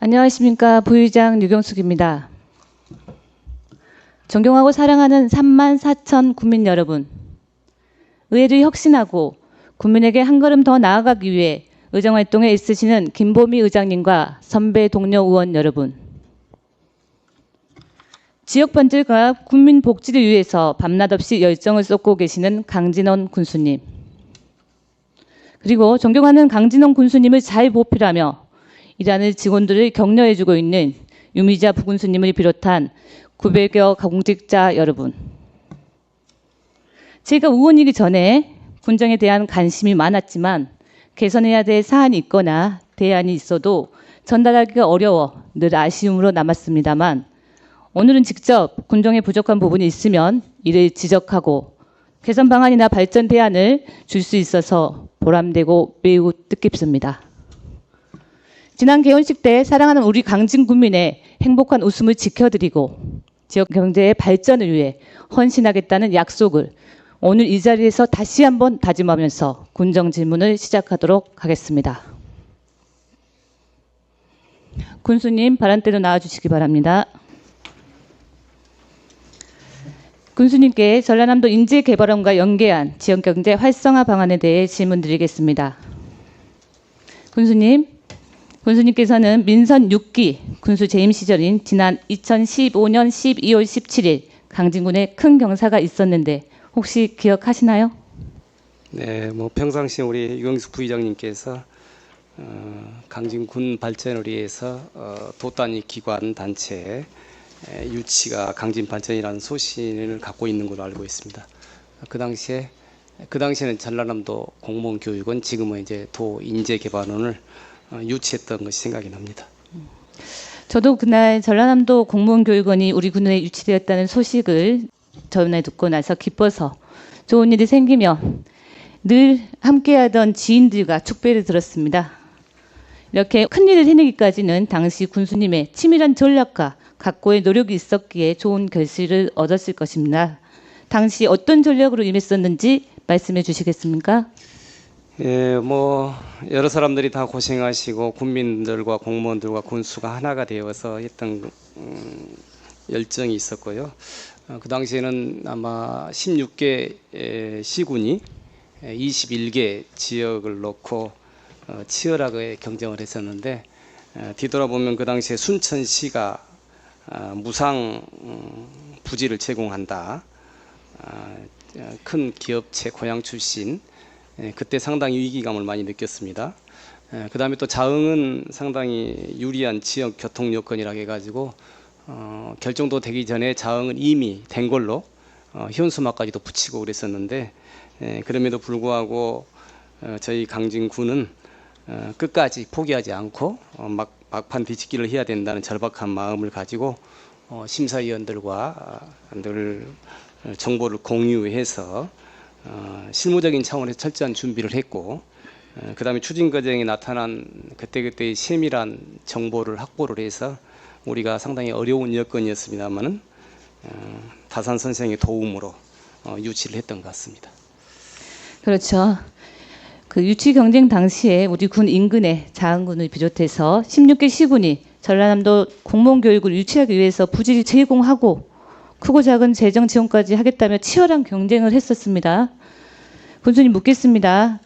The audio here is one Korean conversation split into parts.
안녕하십니까 부의장 유경숙입니다. 존경하고 사랑하는 3만 4천 국민 여러분, 의회를 혁신하고 국민에게 한 걸음 더 나아가기 위해 의정활동에 애쓰시는 김보미 의장님과 선배 동료 의원 여러분, 지역 번들과 국민 복지를 위해서 밤낮 없이 열정을 쏟고 계시는 강진원 군수님, 그리고 존경하는 강진원 군수님을 잘 보필하며 일하는 직원들을 격려해주고 있는 유미자 부군수님을 비롯한 900여 공직자 여러분. 제가 의원이기 전에 군정에 대한 관심이 많았지만 개선해야 될 사안이 있거나 대안이 있어도 전달하기가 어려워 늘 아쉬움으로 남았습니다만 오늘은 직접 군정에 부족한 부분이 있으면 이를 지적하고 개선 방안이나 발전 대안을 줄 수 있어서 보람되고 매우 뜻깊습니다. 지난 개원식 때 사랑하는 우리 강진 국민의 행복한 웃음을 지켜드리고 지역 경제의 발전을 위해 헌신하겠다는 약속을 오늘 이 자리에서 다시 한번 다짐하면서 군정 질문을 시작하도록 하겠습니다. 군수님 발언대로 나와주시기 바랍니다. 군수님께 전라남도 인재개발원과 연계한 지역경제 활성화 방안에 대해 질문드리겠습니다. 군수님, 군수님께서는 민선 6기 군수 재임 시절인 지난 2015년 12월 17일 강진군에 큰 경사가 있었는데 혹시 기억하시나요? 네, 뭐 평상시 우리 유경수 부의장님께서 어, 강진군 발전을 위해서 어, 도단위 기관 단체 에, 유치가 강진 발전이라는 소신을 갖고 있는 걸로 알고 있습니다. 그 당시에 그 당시에는 전라남도 공무원 교육원 지금은 이제 도 인재 개발원을 어, 유치했던 것이 생각이 납니다. 저도 그날 전라남도 공무원교육원이 우리 군에 유치되었다는 소식을 전해 듣고 나서 기뻐서 좋은 일이 생기면 늘 함께하던 지인들과 축배를 들었습니다. 이렇게 큰 일을 해내기까지는 당시 군수님의 치밀한 전략과 각고의 노력이 있었기에 좋은 결실을 얻었을 것입니다. 당시 어떤 전략으로 임했었는지 말씀해 주시겠습니까? 예, 뭐 여러 사람들이 다 고생하시고 국민들과 공무원들과 군수가 하나가 되어서 했던 음, 열정이 있었고요. 어, 그 당시에는 아마 16개 에, 시군이 에, 21개 지역을 놓고 어, 치열하게 경쟁을 했었는데 에, 뒤돌아보면 그 당시에 순천시가 아, 무상 음, 부지를 제공한다. 아, 큰 기업체 고향 출신 예, 그때 상당히 위기감을 많이 느꼈습니다. 그 다음에 또 자흥은 상당히 유리한 지역 교통 여건이라 해가지고 어, 결정도 되기 전에 자흥은 이미 된 걸로 어, 현수막까지도 붙이고 그랬었는데 예, 그럼에도 불구하고 어, 저희 강진군은 어, 끝까지 포기하지 않고 어, 막, 막판 뒤집기를 해야 된다는 절박한 마음을 가지고 어, 심사위원들과 늘 정보를 공유해서 어, 실무적인 차원에서 철저한 준비를 했고 어, 그 다음에 추진 과정에 나타난 그때그때의 세밀한 정보를 확보를 해서 우리가 상당히 어려운 여건이었습니다만은 어, 다산 선생의 도움으로 어, 유치를 했던 것 같습니다. 그렇죠. 그 유치 경쟁 당시에 우리 군 인근의 자흥군을 비롯해서 16개 시군이 전라남도 공무원 교육을 유치하기 위해서 부지를 제공하고 크고 작은 재정 지원까지 하겠다며 치열한 경쟁을 했었습니다. 군수님 묻겠습니다.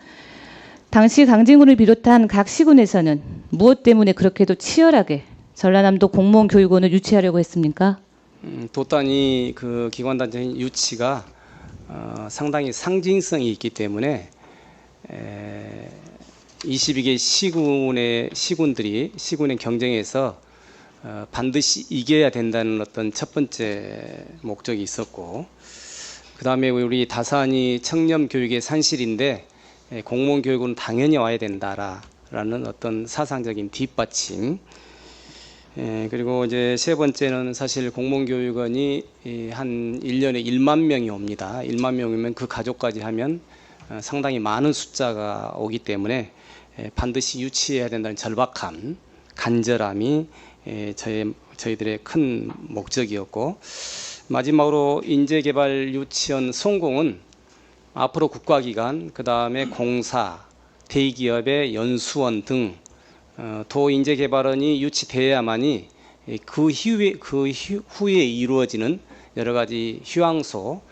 당시 강진군을 비롯한 각 시군에서는 무엇 때문에 그렇게도 치열하게 전라남도 공무원 교육원을 유치하려고 했습니까? 음, 도단위 그 기관 단체인 유치가 어, 상당히 상징성이 있기 때문에 에, 22개 시군의 시군들이 시군의 경쟁에서 어, 반드시 이겨야 된다는 어떤 첫 번째 목적이 있었고 그 다음에 우리 다산이 청렴 교육의 산실인데 에, 공무원 교육은 당연히 와야 된다라는 어떤 사상적인 뒷받침 예, 그리고 이제 세 번째는 사실 공무원 교육원이 이, 한 1년에 1만 명이 옵니다. 1만 명이면 그 가족까지 하면 어, 상당히 많은 숫자가 오기 때문에 예, 반드시 유치해야 된다는 절박함, 간절함이 예, 저희, 저희들의 큰 목적이었고 마지막으로 인재개발 유치원 성공은 앞으로 국가기관, 그 다음에 공사, 대기업의 연수원 등 어, 도 인재 개발원이 유치되어야만이 이그 후에 그 후- 후에 이루어지는 여러 가지 휴양소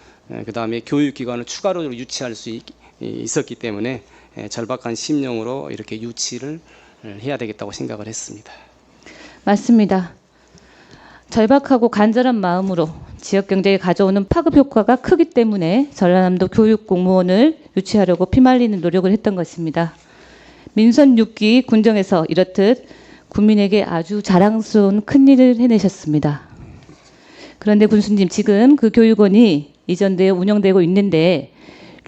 그 다음에 교육기관을 추가로 유치할 수 있, 있었기 때문에 에, 절박한 심령으로 이렇게 유치를 해야 되겠다고 생각을 했습니다. 맞습니다. 절박하고 간절한 마음으로 지역 경제에 가져오는 파급 효과가 크기 때문에 전라남도 교육 공무원을 유치하려고 피말리는 노력을 했던 것입니다. 민선 6기 군정에서 이렇듯 국민에게 아주 자랑스러운 큰 일을 해내셨습니다. 그런데 군수님 지금 그 교육원이 이전되어 운영되고 있는데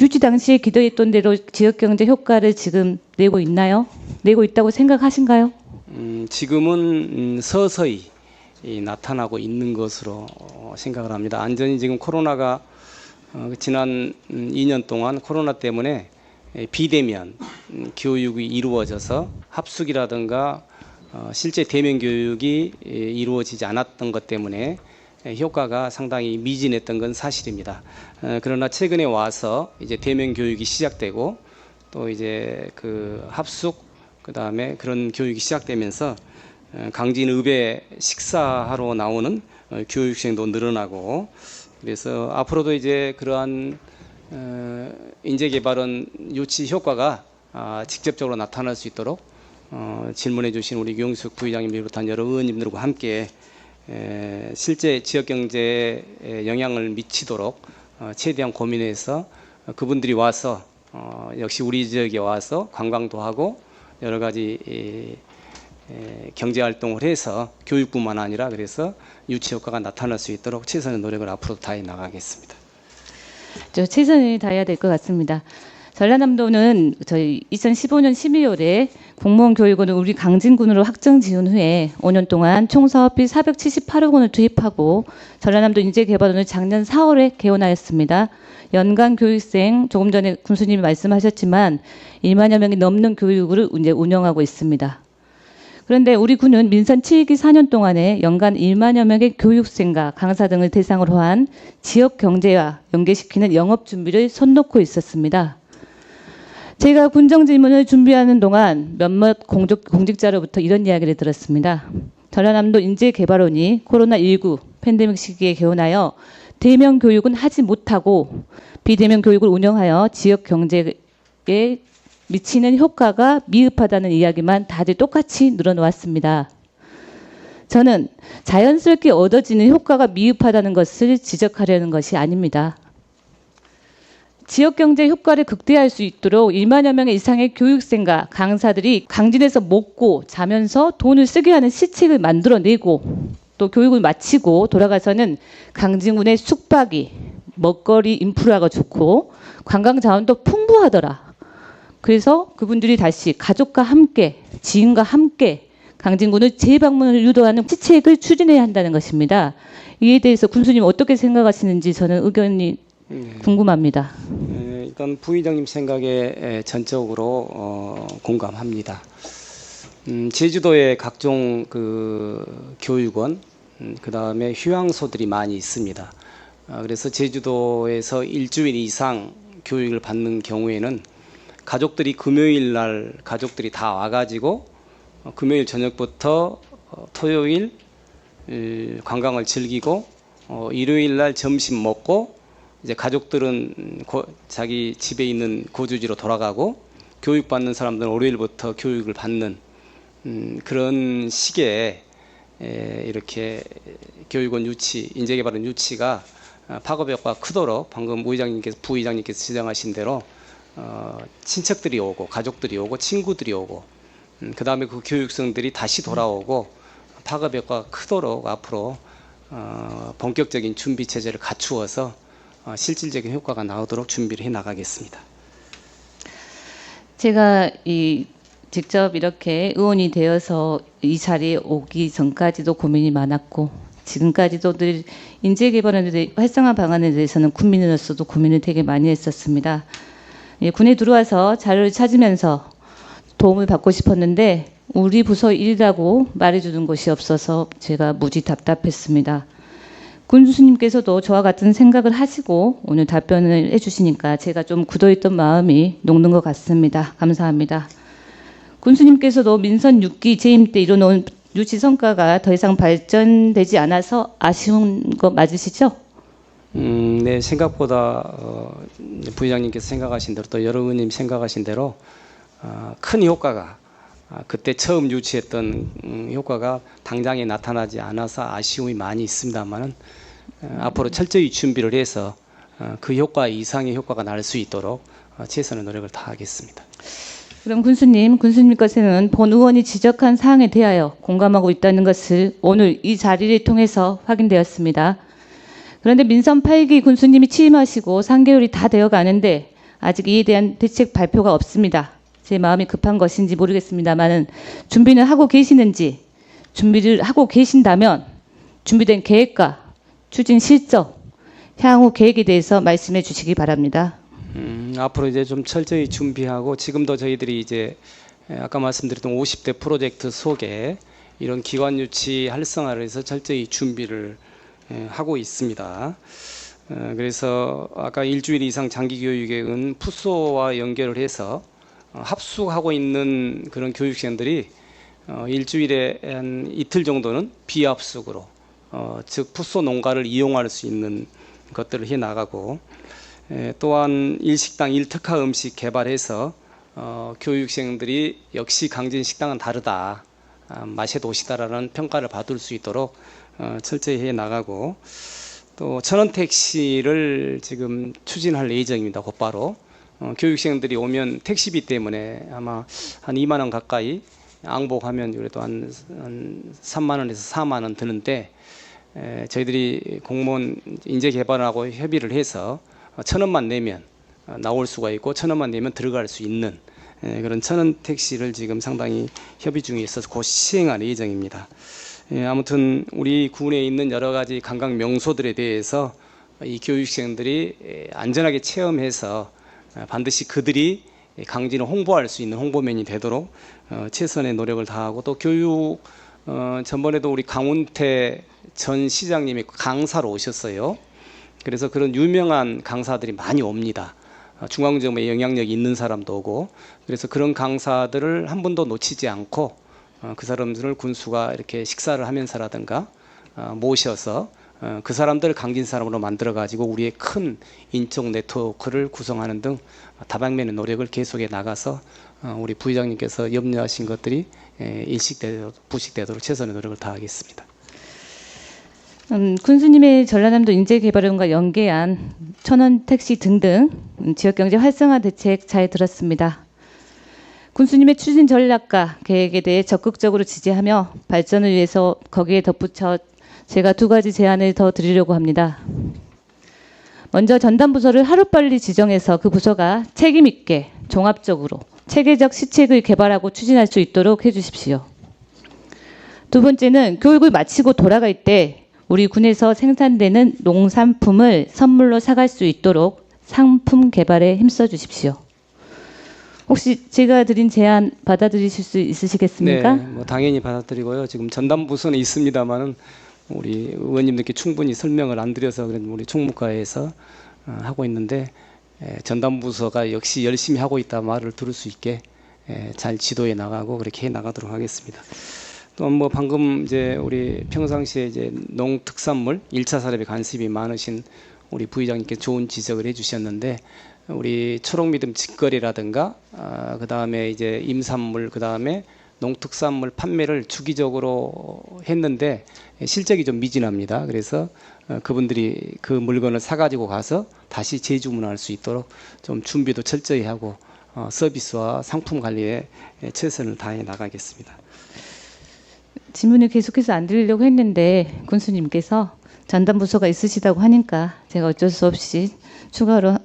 유치 당시에 기대했던 대로 지역 경제 효과를 지금 내고 있나요? 내고 있다고 생각하신가요? 음, 지금은 음, 서서히 이, 나타나고 있는 것으로 어, 생각을 합니다. 안전히 지금 코로나가 어, 지난 음, 2년 동안 코로나 때문에 에, 비대면 음, 교육이 이루어져서 합숙이라든가 어, 실제 대면 교육이 에, 이루어지지 않았던 것 때문에 에, 효과가 상당히 미진했던 건 사실입니다. 어, 그러나 최근에 와서 이제 대면 교육이 시작되고 또 이제 그 합숙 그 다음에 그런 교육이 시작되면서 어, 강진 읍에 식사하러 나오는 어, 교육생도 늘어나고 그래서 앞으로도 이제 그러한 어, 인재 개발은 유치 효과가 아, 직접적으로 나타날 수 있도록 어, 질문해 주신 우리 유영숙 부의장님 비롯한 여러 의원님들과 함께 에, 실제 지역 경제에 영향을 미치도록 어, 최대한 고민해서 어, 그분들이 와서 어, 역시 우리 지역에 와서 관광도 하고 여러 가지 경제 활동을 해서 교육뿐만 아니라 그래서 유치 효과가 나타날 수 있도록 최선의 노력을 앞으로 다해 나가겠습니다. 저 최선을 다해야 될 것 같습니다. 전라남도는 저희 2015년 12월에 공무원 교육원을 우리 강진군으로 확정 지은 후에 5년 동안 총 사업비 478억 원을 투입하고 전라남도 인재개발원을 작년 4월에 개원하였습니다. 연간 교육생 조금 전에 군수님이 말씀하셨지만 1만여 명이 넘는 교육을 이제 운영하고 있습니다. 그런데 우리 군은 민선 7기 4년 동안에 연간 1만여 명의 교육생과 강사 등을 대상으로 한 지역 경제와 연계시키는 영업 준비를 손놓고 있었습니다. 제가 군정 질문을 준비하는 동안 몇몇 공직, 공직자로부터 이런 이야기를 들었습니다. 전라남도 인재개발원이 코로나19 팬데믹 시기에 개원하여 대면 교육은 하지 못하고 비대면 교육을 운영하여 지역 경제에 미치는 효과가 미흡하다는 이야기만 다들 똑같이 늘어놓았습니다. 저는 자연스럽게 얻어지는 효과가 미흡하다는 것을 지적하려는 것이 아닙니다. 지역 경제 효과를 극대화할 수 있도록 1만여 명 이상의 교육생과 강사들이 강진에서 먹고 자면서 돈을 쓰게 하는 시책을 만들어내고 또 교육을 마치고 돌아가서는 강진군의 숙박이 먹거리 인프라가 좋고 관광 자원도 풍부하더라. 그래서 그분들이 다시 가족과 함께 지인과 함께 강진군을 재방문을 유도하는 시책을 추진해야 한다는 것입니다. 이에 대해서 군수님 어떻게 생각하시는지 저는 의견이 궁금합니다. 에, 일단 부의장님 생각에 에, 전적으로 어, 공감합니다. 음, 제주도에 각종 그 교육원, 음, 그 다음에 휴양소들이 많이 있습니다. 아, 그래서 제주도에서 일주일 이상 교육을 받는 경우에는 가족들이 금요일 날 가족들이 다 와가지고 어, 금요일 저녁부터 어, 토요일 에, 관광을 즐기고 어, 일요일 날 점심 먹고 이제 가족들은 고- 자기 집에 있는 거주지로 돌아가고 교육받는 사람들은 월요일부터 교육을 받는 음, 그런 시기에 에, 이렇게 교육원 유치, 인재개발원 유치가 아, 파급 효과가 크도록 방금 의장님께서 부의장님께서 지정하신 대로 어, 친척들이 오고 가족들이 오고 친구들이 오고 음, 그 다음에 그 교육생들이 다시 돌아오고 파급 효과가 크도록 앞으로 어, 본격적인 준비 체제를 갖추어서 어, 실질적인 효과가 나오도록 준비를 해 나가겠습니다. 제가 이 직접 이렇게 의원이 되어서 이 자리에 오기 전까지도 고민이 많았고 지금까지도 늘 인재 개발에 대해 활성화 방안에 대해서는 국민으로서도 고민을 되게 많이 했었습니다. 예, 군에 들어와서 자료를 찾으면서 도움을 받고 싶었는데 우리 부서 일이라고 말해주는 곳이 없어서 제가 무지 답답했습니다. 군수님께서도 저와 같은 생각을 하시고 오늘 답변을 해주시니까 제가 좀 굳어있던 마음이 녹는 것 같습니다. 감사합니다. 군수님께서도 민선 6기 재임 때 이뤄놓은 유치 성과가 더 이상 발전되지 않아서 아쉬운 거 맞으시죠? 음, 네, 생각보다 어, 부회장님께서 생각하신 대로 또 여러 의원님 생각하신 대로 어, 큰 효과가 아, 그때 처음 유치했던 음, 효과가 당장에 나타나지 않아서 아쉬움이 많이 있습니다만은 어, 앞으로 철저히 준비를 해서 어, 그 효과 이상의 효과가 날 수 있도록 어, 최선의 노력을 다하겠습니다. 그럼 군수님, 군수님 것에는 본 의원이 지적한 사항에 대하여 공감하고 있다는 것을 오늘 이 자리를 통해서 확인되었습니다. 그런데 민선 8기 군수님이 취임하시고 3개월이 다 되어 가는데 아직 이에 대한 대책 발표가 없습니다. 제 마음이 급한 것인지 모르겠습니다만은 준비는 하고 계시는지 준비를 하고 계신다면 준비된 계획과 추진 실적, 향후 계획에 대해서 말씀해 주시기 바랍니다. 음, 앞으로 이제 좀 철저히 준비하고 지금도 저희들이 이제 에, 아까 말씀드렸던 50대 프로젝트 속에 이런 기관 유치 활성화를 해서 철저히 준비를 에, 하고 있습니다. 어, 그래서 아까 일주일 이상 장기 교육에는 푸소와 연결을 해서 어, 합숙하고 있는 그런 교육생들이 어, 일주일에 한 이틀 정도는 비합숙으로 어, 즉 푸소 농가를 이용할 수 있는 것들을 해 나가고 에, 또한 일식당 일특화 음식 개발해서 어, 교육생들이 역시 강진 식당은 다르다 아, 맛의 도시다라는 평가를 받을 수 있도록 어, 철저히 해 나가고 또 천원 택시를 지금 추진할 예정입니다 곧바로. 어, 교육생들이 오면 택시비 때문에 아마 한 2만 원 가까이 앙복하면 그래도 한, 한 3만 원에서 4만 원 드는데 에, 저희들이 공무원 인재 개발하고 협의를 해서 어, 천 원만 내면 어, 나올 수가 있고 천 원만 내면 들어갈 수 있는 에, 그런 천원 택시를 지금 상당히 협의 중에 있어서 곧 시행할 예정입니다. 예, 아무튼 우리 군에 있는 여러 가지 관광 명소들에 대해서 이 교육생들이 에, 안전하게 체험해서 어, 반드시 그들이 강진을 홍보할 수 있는 홍보면이 되도록 어, 최선의 노력을 다하고 또 교육 어, 전번에도 우리 강훈태 전 시장님이 강사로 오셨어요. 그래서 그런 유명한 강사들이 많이 옵니다. 어, 중앙정부에 영향력이 있는 사람도 오고 그래서 그런 강사들을 한 번도 놓치지 않고 어, 그 사람들을 군수가 이렇게 식사를 하면서라든가 어, 모셔서 어, 그 사람들을 강진 사람으로 만들어 가지고 우리의 큰 인적 네트워크를 구성하는 등 다방면의 노력을 계속해 나가서 어, 우리 부회장님께서 염려하신 것들이 에, 일식되도록 부식되도록 최선의 노력을 다하겠습니다. 음, 군수님의 전라남도 인재개발원과 연계한 천원 택시 등등 음, 지역경제 활성화 대책 잘 들었습니다. 군수님의 추진 전략과 계획에 대해 적극적으로 지지하며 발전을 위해서 거기에 덧붙여 제가 두 가지 제안을 더 드리려고 합니다. 먼저 전담 부서를 하루빨리 지정해서 그 부서가 책임 있게 종합적으로 체계적 시책을 개발하고 추진할 수 있도록 해주십시오. 두 번째는 교육을 마치고 돌아갈 때 우리 군에서 생산되는 농산품을 선물로 사갈 수 있도록 상품 개발에 힘써 주십시오. 혹시 제가 드린 제안 받아들이실 수 있으시겠습니까? 네, 뭐 당연히 받아들이고요. 지금 전담 부서는 있습니다만은 우리 의원님들께 충분히 설명을 안 드려서 우리 총무과에서 어, 하고 있는데 에, 전담 부서가 역시 열심히 하고 있다 말을 들을 수 있게 에, 잘 지도해 나가고 그렇게 해 나가도록 하겠습니다. 또 뭐 방금 이제 우리 평상시에 이제 농특산물 1차 산업에 관심이 많으신 우리 부의장님께 좋은 지적을 해주셨는데 우리 초록미듬 직거래라든가 아, 그 다음에 이제 임산물 그 다음에 농특산물 판매를 주기적으로 했는데 실적이 좀 미진합니다. 그래서 어, 그분들이 그 물건을 사가지고 가서 다시 재주문할 수 있도록 좀 준비도 철저히 하고 어, 서비스와 상품 관리에 최선을 다해 나가겠습니다. 질문을 계속해서 안 드리려고 했는데 군수님께서 전담 부서가 있으시다고 하니까 제가 어쩔 수 없이 추가로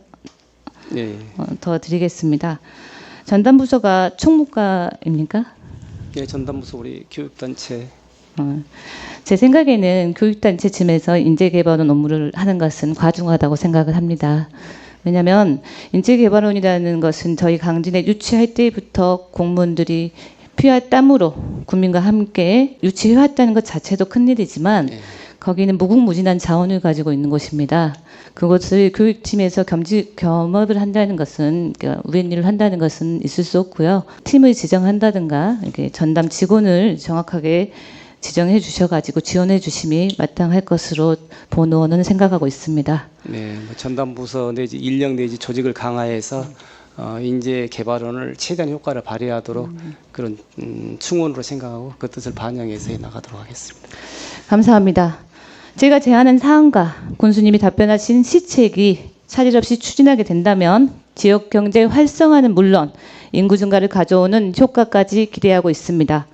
네, 어, 더 드리겠습니다. 전담 부서가 총무과입니까? 네 전담부서 우리 교육단체 어, 제 생각에는 교육단체 쯤에서 인재개발원 업무를 하는 것은 과중하다고 생각을 합니다. 왜냐하면 인재개발원이라는 것은 저희 강진에 유치할 때부터 공무원들이 피와 땀으로 국민과 함께 유치해왔다는 것 자체도 큰 일이지만 네. 거기는 무궁무진한 자원을 가지고 있는 곳입니다. 그것을 교육팀에서 겸지, 겸업을 한다는 것은 그러니까 우연 일을 한다는 것은 있을 수 없고요. 팀을 지정한다든가 이렇게 전담 직원을 정확하게 지정해 주셔가지고 지원해 주심이 마땅할 것으로 본의원은 생각하고 있습니다. 네, 뭐 전담 부서 내지 인력 내지 조직을 강화해서 어, 인재 개발원을 최대한 효과를 발휘하도록 그런 음, 충원으로 생각하고 그 뜻을 반영해서 해 나가도록 하겠습니다. 감사합니다. 제가 제안한 사항과 군수님이 답변하신 시책이 차질 없이 추진하게 된다면 지역 경제 활성화는 물론 인구 증가를 가져오는 효과까지 기대하고 있습니다.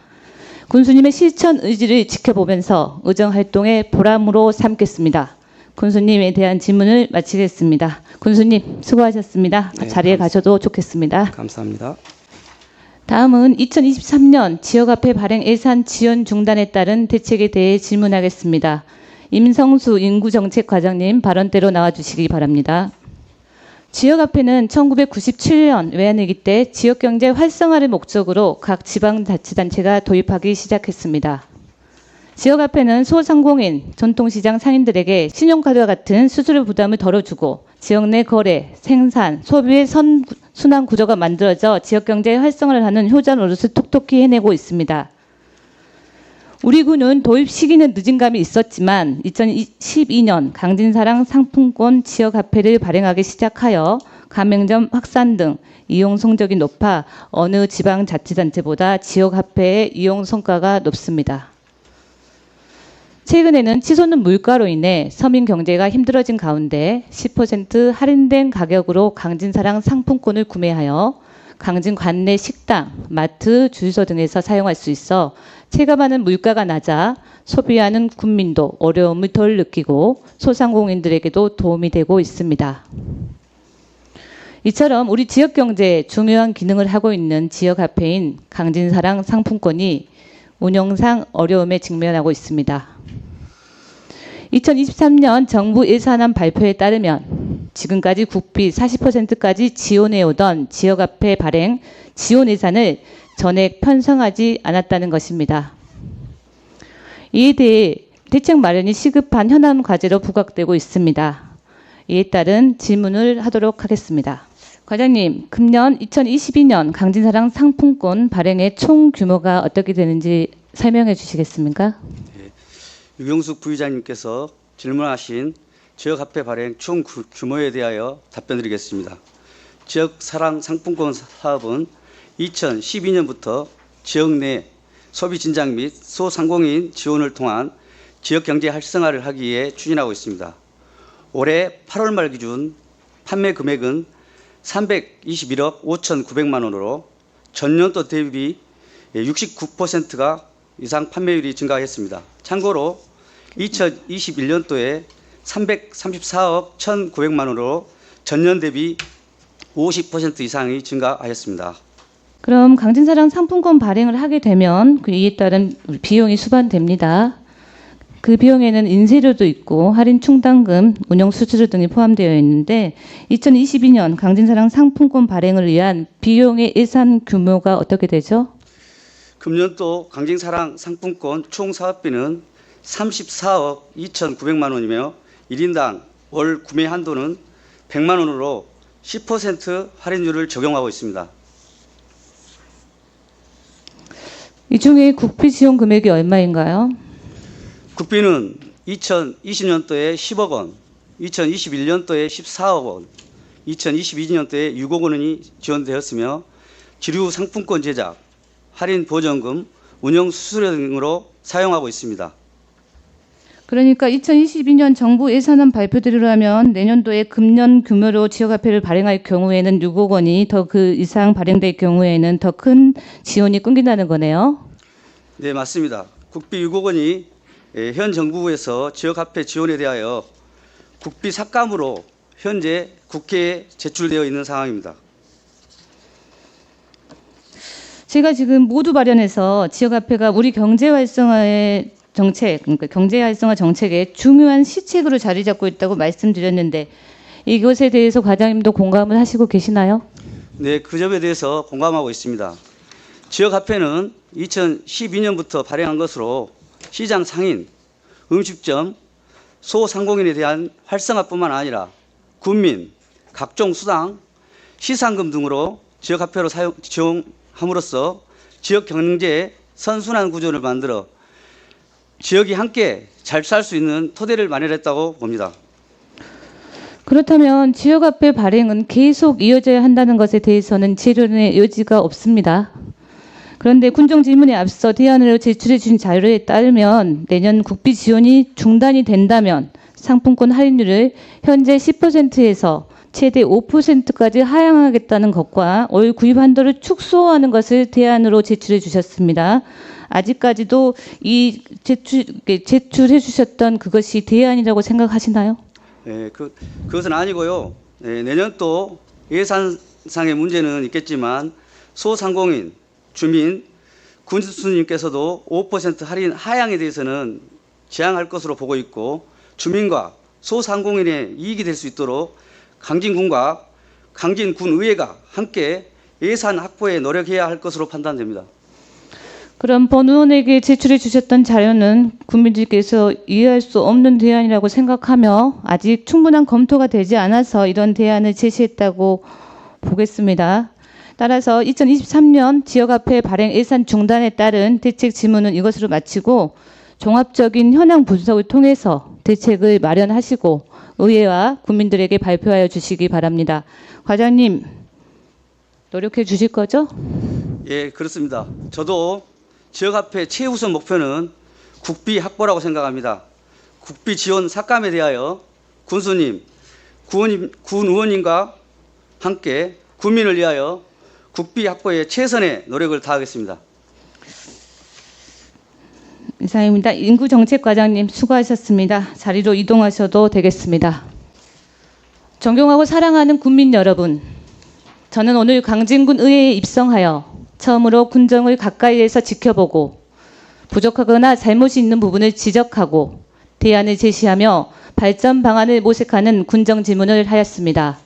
군수님의 실천 의지를 지켜보면서 의정 활동의 보람으로 삼겠습니다. 군수님에 대한 질문을 마치겠습니다. 군수님 수고하셨습니다. 네, 자리에 감사- 가셔도 좋겠습니다. 감사합니다. 다음은 2023년 지역화폐 발행 예산 지원 중단에 따른 대책에 대해 질문하겠습니다. 임성수 인구정책과장님 발언대로 나와주시기 바랍니다. 지역화폐는 1997년 외환위기 때 지역경제 활성화를 목적으로 각 지방자치단체가 도입하기 시작했습니다. 지역화폐는 소상공인, 전통시장 상인들에게 신용카드와 같은 수수료 부담을 덜어주고 지역 내 거래, 생산, 소비의 선, 순환 구조가 만들어져 지역 경제 활성화를 하는 효자 노릇을 톡톡히 해내고 있습니다. 우리 군은 도입 시기는 늦은 감이 있었지만 2012년 강진사랑 상품권 지역 화폐를 발행하기 시작하여 가맹점 확산 등 이용 성적이 높아 어느 지방 자치단체보다 지역 화폐의 이용 성과가 높습니다. 최근에는 치솟는 물가로 인해 서민 경제가 힘들어진 가운데 10% 할인된 가격으로 강진사랑 상품권을 구매하여 강진 관내 식당, 마트, 주유소 등에서 사용할 수 있어 체감하는 물가가 낮아 소비하는 국민도 어려움을 덜 느끼고 소상공인들에게도 도움이 되고 있습니다. 이처럼 우리 지역 경제에 중요한 기능을 하고 있는 지역 화폐인 강진사랑 상품권이 운영상 어려움에 직면하고 있습니다. 2023년 정부 예산안 발표에 따르면 지금까지 국비 40%까지 지원해 오던 지역화폐 발행 지원 예산을 전액 편성하지 않았다는 것입니다. 이에 대해 대책 마련이 시급한 현안 과제로 부각되고 있습니다. 이에 따른 질문을 하도록 하겠습니다. 과장님, 금년 2022년 강진사랑 상품권 발행의 총 규모가 어떻게 되는지 설명해 주시겠습니까? 유경숙 부의장님께서 질문하신 지역화폐 발행 총 구- 규모에 대하여 답변드리겠습니다. 지역 사랑 상품권 사업은 2012년부터 지역 내 소비 진작 및 소상공인 지원을 통한 지역 경제 활성화를 하기 위해 추진하고 있습니다. 올해 8월 말 기준 판매 금액은 321억 5,900만 원으로 전년도 대비 69%가 이상 판매율이 증가했습니다. 참고로 2021년도에 334억 1,900만 원으로 전년 대비 50% 이상이 증가하였습니다. 그럼 강진사랑 상품권 발행을 하게 되면 그 이에 따른 비용이 수반됩니다. 그 비용에는 인쇄료도 있고 할인 충당금, 운영 수수료 등이 포함되어 있는데 2022년 강진사랑 상품권 발행을 위한 비용의 예산 규모가 어떻게 되죠? 금년도 강진사랑 상품권 총 사업비는 34억 2,900만 원이며 1인당 월 구매 한도는 100만 원으로 10% 할인율을 적용하고 있습니다. 이 중에 국비 지원 금액이 얼마인가요? 국비는 2020년도에 10억 원, 2021년도에 14억 원, 2022년도에 6억 원이 지원되었으며 지류 상품권 제작, 할인 보전금, 운영 수수료 등으로 사용하고 있습니다. 그러니까 2022년 정부 예산안 발표대로라면 내년도에 금년 규모로 지역화폐를 발행할 경우에는 6억 원이 더 그 이상 발행될 경우에는 더 큰 지원이 끊긴다는 거네요. 네, 맞습니다. 국비 6억 원이 예, 현 정부에서 지역화폐 지원에 대하여 국비 삭감으로 현재 국회에 제출되어 있는 상황입니다. 제가 지금 모두 발현해서 지역화폐가 우리 경제 활성화의 정책, 그러니까 경제 활성화 정책의 중요한 시책으로 자리 잡고 있다고 말씀드렸는데 이것에 대해서 과장님도 공감을 하시고 계시나요? 네, 그 점에 대해서 공감하고 있습니다. 지역 화폐는 2012년부터 발행한 것으로 시장 상인, 음식점, 소상공인에 대한 활성화뿐만 아니라 군민, 각종 수당, 시상금 등으로 지역 화폐로 사용, 지용함으로써 지역 경제의 선순환 구조를 만들어 지역이 함께 잘 살 수 있는 토대를 마련했다고 봅니다. 그렇다면 지역 화폐 발행은 계속 이어져야 한다는 것에 대해서는 재론의 여지가 없습니다. 그런데 군정 질문에 앞서 대안으로 제출해 주신 자료에 따르면 내년 국비 지원이 중단이 된다면 상품권 할인율을 현재 10%에서 최대 5%까지 하향하겠다는 것과 올 구입 한도를 축소하는 것을 대안으로 제출해 주셨습니다. 아직까지도 이 제출 제출해 주셨던 그것이 대안이라고 생각하시나요? 예, 그, 그것은 아니고요. 예, 내년 또 예산상의 문제는 있겠지만 소상공인, 주민, 군수님께서도 5% 할인 하향에 대해서는 지향할 것으로 보고 있고 주민과 소상공인의 이익이 될 수 있도록 강진군과 강진군의회가 함께 예산 확보에 노력해야 할 것으로 판단됩니다. 그럼 본 의원에게 제출해 주셨던 자료는 국민들께서 이해할 수 없는 대안이라고 생각하며 아직 충분한 검토가 되지 않아서 이런 대안을 제시했다고 보겠습니다. 따라서 2023년 지역화폐 발행 예산 중단에 따른 대책 질문은 이것으로 마치고 종합적인 현황 분석을 통해서 대책을 마련하시고 의회와 국민들에게 발표하여 주시기 바랍니다. 과장님 노력해 주실 거죠? 예, 그렇습니다. 저도 지역화폐 최우선 목표는 국비 확보라고 생각합니다. 국비 지원 삭감에 대하여 군수님, 군, 군 의원님과 함께 국민을 위하여 국비 확보에 최선의 노력을 다하겠습니다. 이상입니다. 인구정책과장님 수고하셨습니다. 자리로 이동하셔도 되겠습니다. 존경하고 사랑하는 국민 여러분, 저는 오늘 강진군 의회에 입성하여 처음으로 군정을 가까이에서 지켜보고 부족하거나 잘못이 있는 부분을 지적하고 대안을 제시하며 발전 방안을 모색하는 군정 질문을 하였습니다.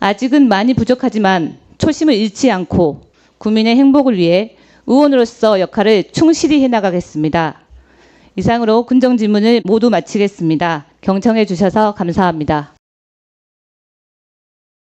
아직은 많이 부족하지만 초심을 잃지 않고 국민의 행복을 위해 의원으로서 역할을 충실히 해나가겠습니다. 이상으로 군정 질문을 모두 마치겠습니다. 경청해 주셔서 감사합니다.